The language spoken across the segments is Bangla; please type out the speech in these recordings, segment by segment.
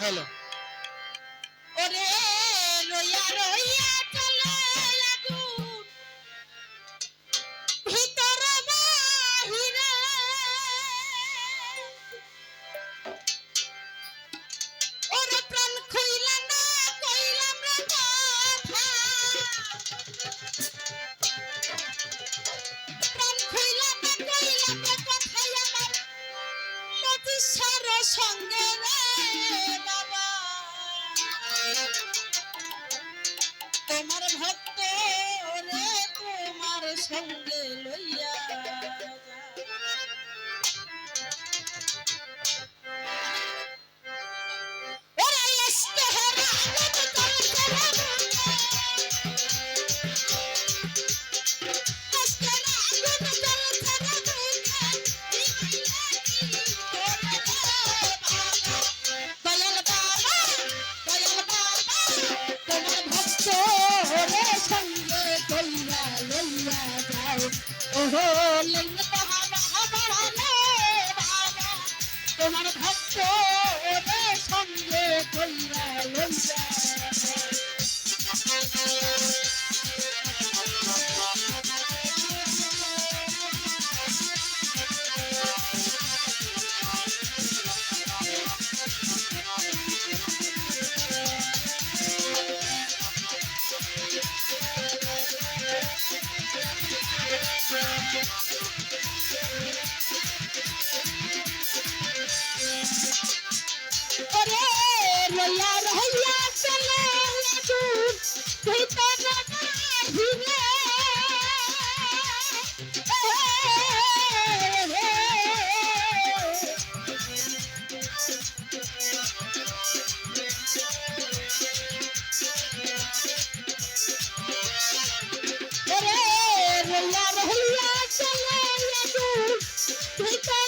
হ্যালো ওরে রইয়া রইয়া তোমার ভক্ত রে তোমার সঙ্গে লইয়া তুই তো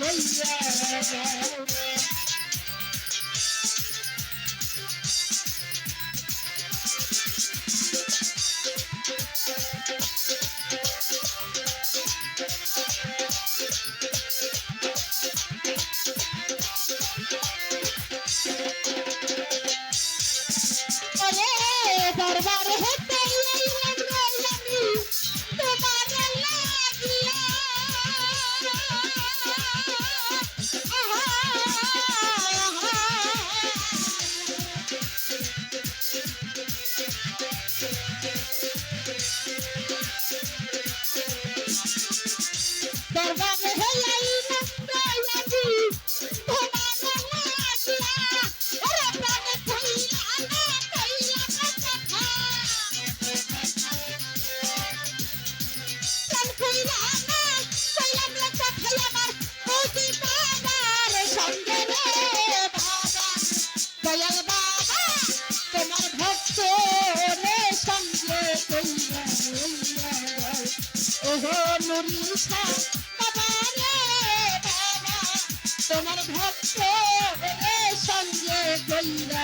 Bye. তোমার ভক্ত সঙ্গে গইরা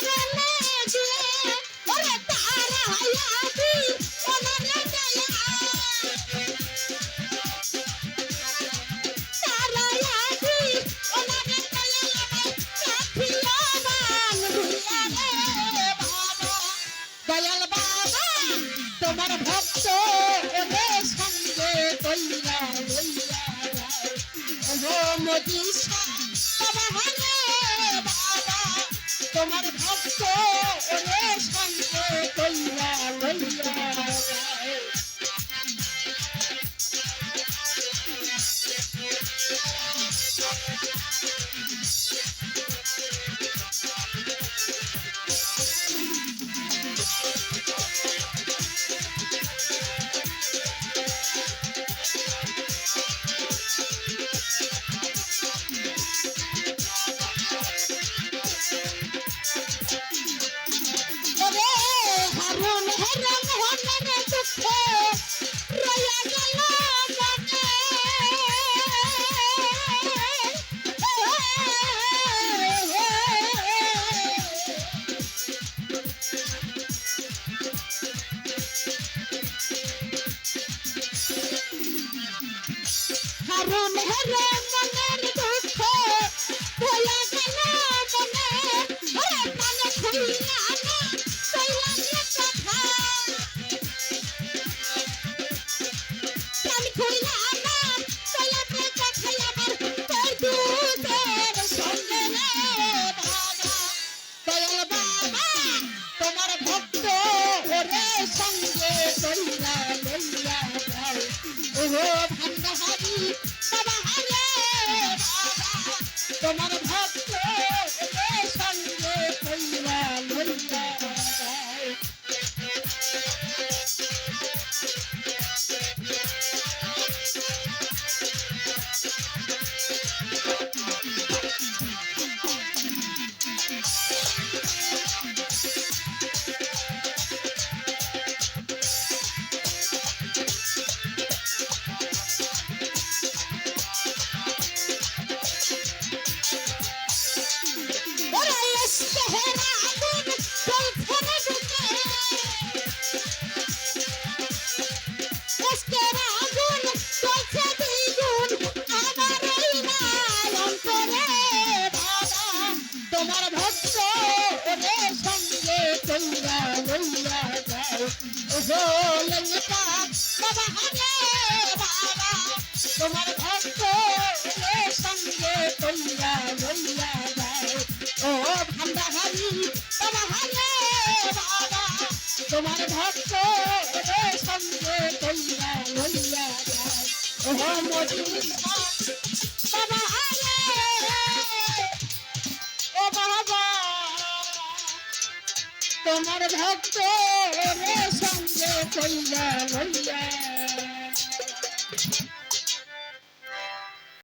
not you. haram haram তোমার ভক্ত সঙ্গে তোমরা বইয়া যায় ও ভান্ডাহারি তোমারে ও বাবা তোমার ভক্ত রে সঙ্গে কইলা লইয়া।